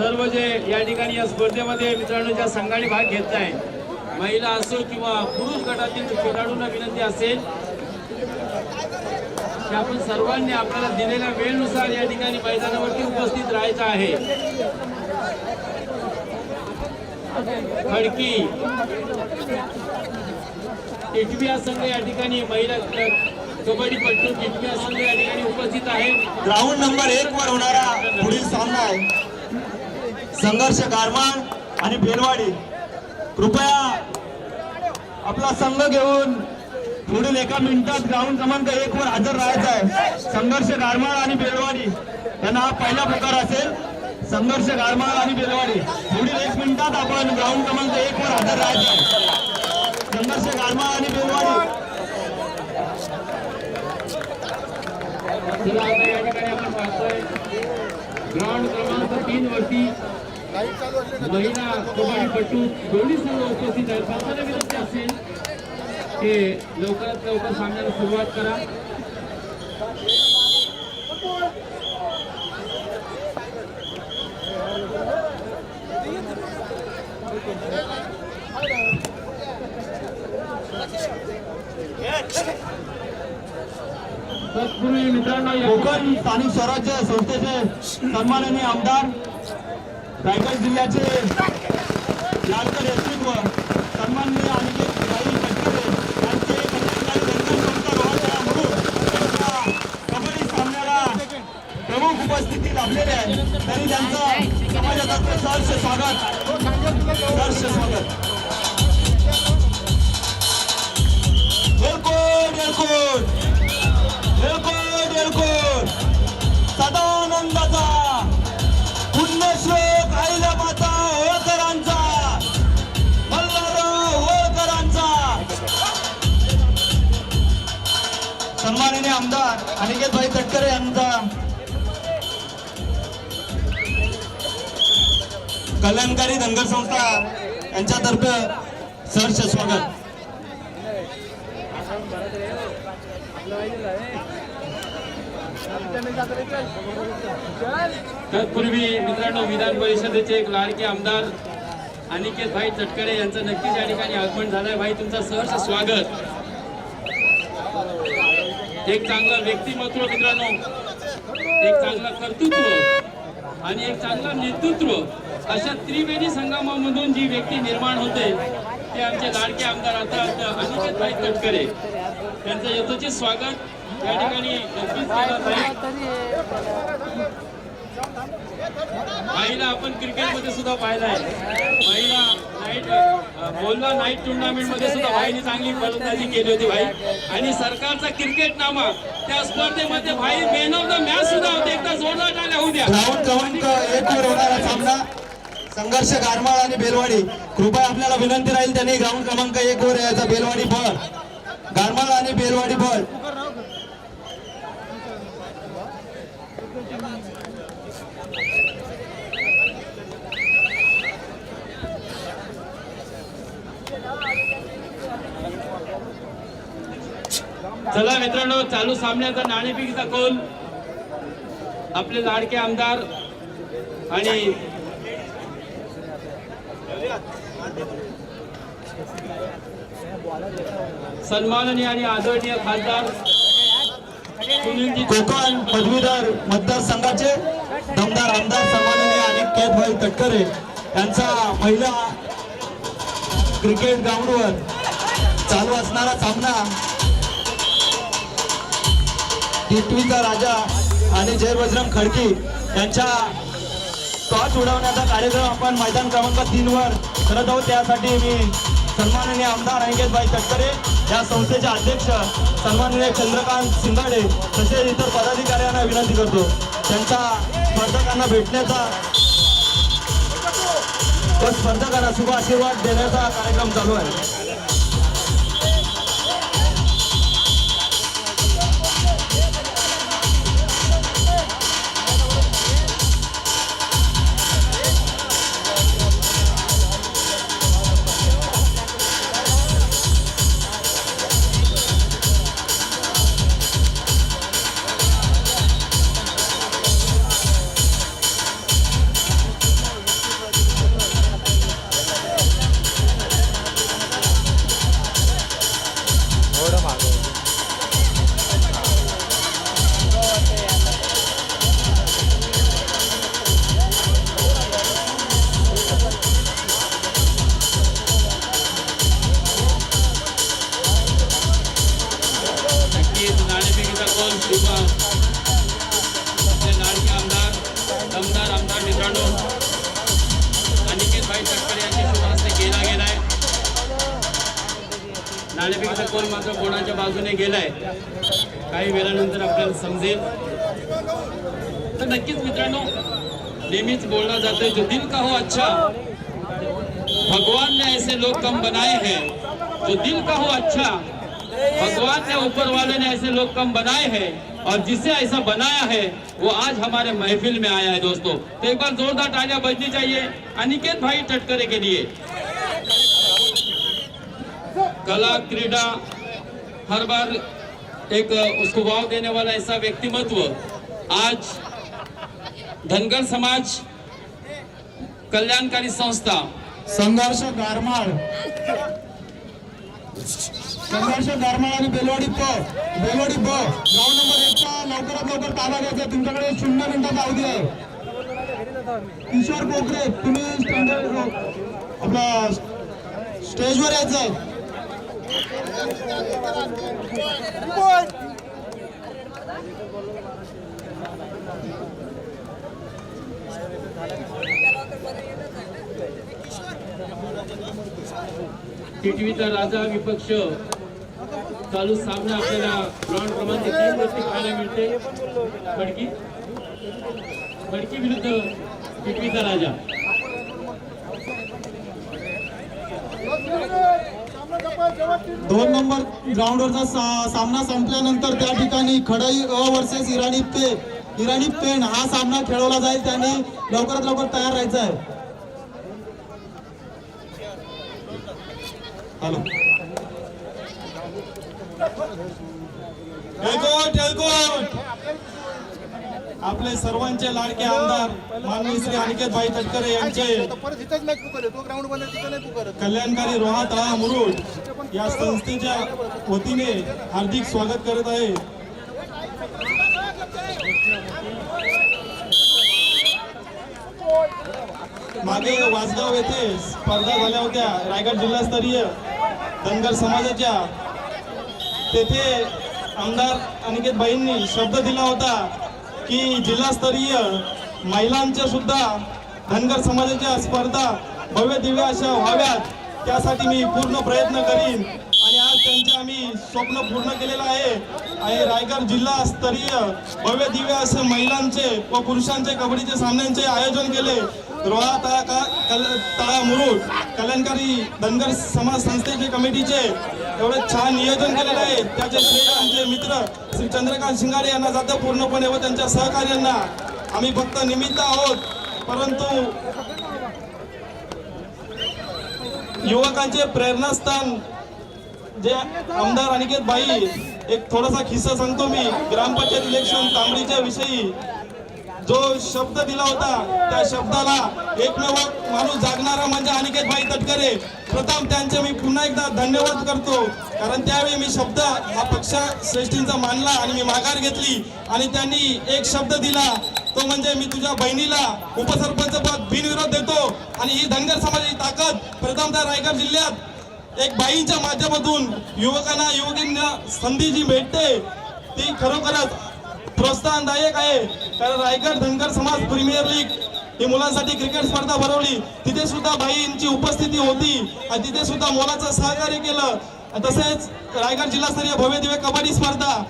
सर्व जे या ठिकाणी या स्पर्धेमध्ये मित्रांनो ज्या संघाने भाग घेत आहे महिला असो किंवा पुरुष गटातील खेळाडूंना विनंती असेल की आपण सर्वांनी आपल्याला दिलेल्या वेळेनुसार या ठिकाणी मैदानावरती उपस्थित राहायचं आहे. खडकी टिटविया संघ या ठिकाणी महिला कबड्डीपट्टू टिटविया संघ या ठिकाणी उपस्थित आहे. ग्राउंड नंबर एक वर होणारा पुढील सामना आहे. संघर्ष गारमाळ आणि बेलवाडी. कृपया आपला संघ घेऊन पुढील एका मिनिटात ग्राउंड क्रमांक एक वर हजर राहायचा आहे. संघर्ष गारमाळ आणि बेलवाडी. यांना हा पहिला प्रकार असेल. संघर्ष गारमाळ आणि बेलवाडी. पुढील एक मिनिटात आपण ग्राउंड क्रमांक एक वर हजर राहायचं आहे. संघर्ष गारमाळ आणि बेलवाडी. ग्राउंड क्रमांक तीन वरती महिला कबड्डीपट्टू दोन्ही संघ उपस्थित आहेत. सर्वांना विनंती असेल की लवकरात लवकर सामन्याला सुरुवात करा. तत्पूर्वी मित्रांनो कोकण स्थानिक स्वराज्य संस्थेचे सन्माननीय आमदार रायगड जिल्ह्याचे लाडकर नेतृत्व सन्माननीय अनिकेत भाई तटकरे यांचे कल्याणकारी म्हणून त्यांच्या कबड्डी सामन्याला प्रमुख उपस्थिती लाभलेले आहे. तरी त्यांचं समाजातर्फे सहर्ष स्वागत. सहर्ष स्वागत. सदानंदाचा सन्माननीय आमदार अनिकेत भाई तटकरे यांचा. कल्याणकारी धनगर संस्था यांच्यातर्फे सहर्ष स्वागत. तत्पूर्वी मित्रांनो विधान परिषदेचे एक लाडके आमदार अनिकेत भाई तटकरे यांचं नक्कीच या ठिकाणी आगमन झालंय. भाई तुमचं सहर्ष स्वागत. एक चांगलं व्यक्तिमत्व मित्रांनो. एक चांगलं कर्तृत्व आणि एक चांगलं नेतृत्व अशा त्रिवेणी संगमामधून जी व्यक्ती निर्माण होते ते आमचे लाडके आमदार आता अनिकेत भाई तटकरे त्यांचं यथोचित स्वागत. या ठिकाणी नक्कीच महिला आपण क्रिकेटमध्ये सुद्धा पाहिलाय. महिला नाईट बोलला नाईट टुर्नामेंटमध्ये सुद्धा भाईने चांगली फलंदाजी केली होती भाई. आणि सरकारचा क्रिकेट नामा त्या स्पर्धेमध्ये भाई मेन ऑफ द मॅच सुद्धा होते. एकदा जोरदार टाळ्या होऊ द्या. Uh, एक सामना. संघर्ष गारमाळ आणि बेलवाडी. कृपया आपल्याला विनंती राहील त्यांनी ग्राउंड क्रमांक एक वर यायचा बेलवाडी फळ गारमाळ आणि बेलवाडी फळ चला मित्रांनो चालू सामन्याचा नाणेफेकीचा कौल. आपले लाडके आमदार आणि सन्माननीय आणि आदरणीय खासदार सुनीलजी कोकण पदवीधर मतदारसंघाचे दमदार आमदार सन्माननीय आणि केतभाई तटकरे यांचा महिला क्रिकेट ग्राउंडवर चालू असणारा सामना टिटवीचा राजा आणि जय बजरंग खडकी यांच्या टॉर्च उडवण्याचा कार्यक्रम आपण मैदान क्रमांक तीन वर करत आहोत. त्यासाठी मी सन्माननीय आमदार अंकितभाई तटकरे या संस्थेचे अध्यक्ष सन्माननीय चंद्रकांत सिंगाडे तसेच इतर पदाधिकाऱ्यांना विनंती करतो. त्यांच्या स्पर्धकांना भेटण्याचा व स्पर्धकांना शुभ आशीर्वाद देण्याचा कार्यक्रम चालू आहे. नाणेफेकीचा कोण मात्र कोणाच्या बाजूने गेलाय, काही वेळानंतर आपल्याला समजेल. तर नक्कीच मित्रांनो, नेहमीच बोलला जातोय, जो दिल का हो अच्छा भगवान ने ऐसे लोग कम बनाए हैं। जो दिल का हो अच्छा भगवान ने ऊपर वाले ने ऐसे लोग कम बनाए हैं, और जिसे ऐसा बनाया है, वो आज हमारे महफिल में आया है, दोस्तों। तो एक बार जोरदार तालियाँ बजनी चाहिए अनिकेत भाई टटकरे के लिए। कला क्रीडा हर बार एक उसको वाव देने वाला ऐसा व्यक्तिमत्व आज धनगर समाज कल्याणकारी संस्था संघर्ष गारमाळ. संघर्ष गारमाळ आणि बेलवाडी प बेलवाडी ब. ग्राउंड नंबर एकचा लवकरात लवकर ताबा घ्यायचा. तुमच्याकडे शून्य मिनिटाचा अवधी आहे. किशोर पोखरे तुम्ही स्टँडर्ड आपला स्टेजवर यायचं टीटीव्हीचा राजा विपक्ष चालू सामना आपल्याला ग्राउंड क्रमांक तीन वरती पाहायला मिळते. खडकी खडकी विरुद्ध टीटीव्हीचा राजा. दोन नंबर ग्राउंडवरचा सा- सामना संपल्यानंतर त्या ठिकाणी खडई अ वर्सेस इराणी पे इराणी पेन हा सामना खेळवला जाईल. त्यांनी लवकरात लवकर तयार राहायचं आहे. हॅलो. टेळकोट टेळकोट आपले सर्वांचे लाडके आमदार माननीय श्री अनिकेत भाई तटकरे यांचे कल्याणकारी रोहा तळा मुरुड या संस्थेच्या वतीने हार्दिक स्वागत करत आहे. मागे वासगाव येथे स्पर्धा झाल्या होत्या रायगड जिल्हास्तरीय धनगर समाजाच्या. तेथे आमदार अनिकेत भाईंनी शब्द दिला होता. की जिल्हास्तरीय महिलांच्या सुद्धा धनगर समाजाच्या स्पर्धा भव्य दिव्य अशा व्हाव्यात. त्यासाठी मी पूर्ण प्रयत्न करीन. आणि आज त्यांचे आम्ही स्वप्न पूर्ण केलेलं आहे. आणि रायगड जिल्हा स्तरीय भव्य दिव्य असे महिलांचे व पुरुषांचे कबड्डीचे सामन्यांचे आयोजन केले. रोहा तळा का कल तळा मुरुड कल्याणकारी धनगर समाज संस्थेचे कमिटीचे एवढं छान नियोजन केलेलं आहे. त्याचे श्रेय आमचे मित्र श्री चंद्रकांत शिंगाडे यांना जातं पूर्णपणे व त्यांच्या सहकार्यांना. आम्ही फक्त निमित्त आहोत. परंतु युवकांचे प्रेरणास्थान जे आमदार अनिकेत बाई एक थोडासा किस्सा सांगतो मी. ग्रामपंचायत इलेक्शन तांबडीच्या विषयी. जो शब्द दिला होता त्या शब्दाला एकमेव माणूस जागणारा म्हणजे अनिकेत भाई तटकरे. प्रथम त्यांचे मी पुन्हा एकदा धन्यवाद करतो. कारण त्यावेळी मी शब्द हा पक्ष श्रेष्ठींचा मानला आणि मी माघार घेतली आणि त्यांनी एक शब्द दिला. तो म्हणजे मी तुझ्या बहिणीला उपसरपंच पद बिनविरोध देतो आणि ही धनगर समाजाची ताकद प्रथमतः रायगड जिल्ह्यात एक बाईंच्या माध्यमातून युवकांना युवतींना संधी जी भेटते ती खरोखरच प्रोत्साहनदायक आहे. कारण रायगड धनगर समाज प्रीमियर लीग ही मुलांसाठी क्रिकेट स्पर्धा भरवली. तिथे सुद्धा बाईंची उपस्थिती होती आणि तिथे सुद्धा मोलाचं सहकार्य केलं. तसेच रायगड जिल्हास्तरीय भव्य दिव्य कबड्डी स्पर्धा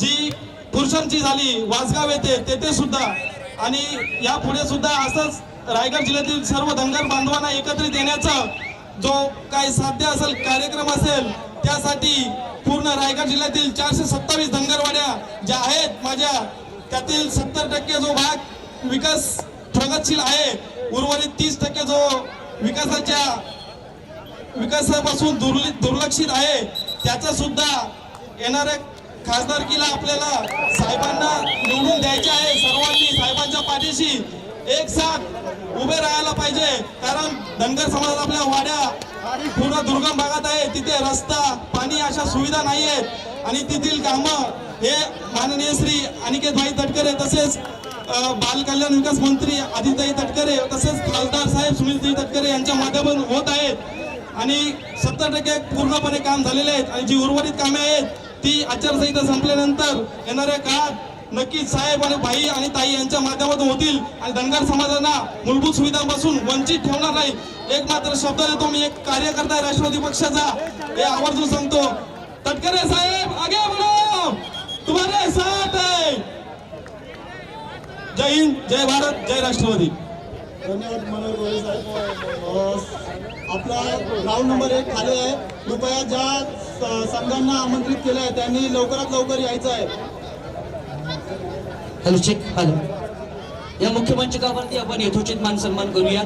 जी पुरुषांची झाली वासगाव येथे तेथे सुद्धा. आणि यापुढे सुद्धा असंच रायगड जिल्ह्यातील सर्व धनगर बांधवांना एकत्रित येण्याचं जो काय साध्य असेल कार्यक्रम असेल त्यासाठी पूर्ण रायगड जिल्ह्यातील चारशे सत्तावीस धनगरवाड्या ज्या आहेत माझ्या त्यातील सत्तर टक्के जो भाग विकास प्रगतशील आहे उर्वरित तीस टक्के जो विकासाच्या विकासापासून दुर्लि दुर्लक्षित आहे त्याचा सुद्धा येणाऱ्या खासदारकीला आपल्याला साहेबांना निवडून द्यायचे आहे. सर्वांनी साहेबांच्या पाठीशी एक साथ उभे राहायला पाहिजे. कारण धनगर समाज आपल्या वाड्या पूर्ण दुर्गम भागात आहे. तिथे रस्ता पाणी अशा सुविधा नाही आहेत आणि तेथील कामं हे माननीय श्री अनिकेत भाई तटकरे तसेच बालकल्याण विकास मंत्री आदिताई तटकरे तसेच खासदार साहेब सुनीलताई तटकरे यांच्या माध्यमातून होत आहेत. आणि सत्तर टक्के पूर्णपणे काम झालेले आहेत. आणि जी उर्वरित कामे आहेत ती आचारसंहिता संपल्यानंतर येणाऱ्या काळात नक्कीच साहेब आणि बाई आणि ताई यांच्या माध्यमातून होतील. आणि धनगर समाजांना मूलभूत सुविधांपासून वंचित ठेवणार नाही एक मात्र शब्द देतो मी एक कार्यकर्ता आहे राष्ट्रवादी पक्षाचा. हे आवर्जून सांगतो. तटकरे साहेब आगे बढो. तुम्हारे साथ है जय हिंद जय भारत जय राष्ट्रवादी. धन्यवाद मनोहर गोळे साहेब. आपला राऊंड नंबर एक खाली आहे. कृपया ज्या संघांना आमंत्रित केलं आहे त्यांनी लवकरात लवकर यायचं आहे. Hello check hello. या मुख्य आपण यथोचित मान सन्मान करूया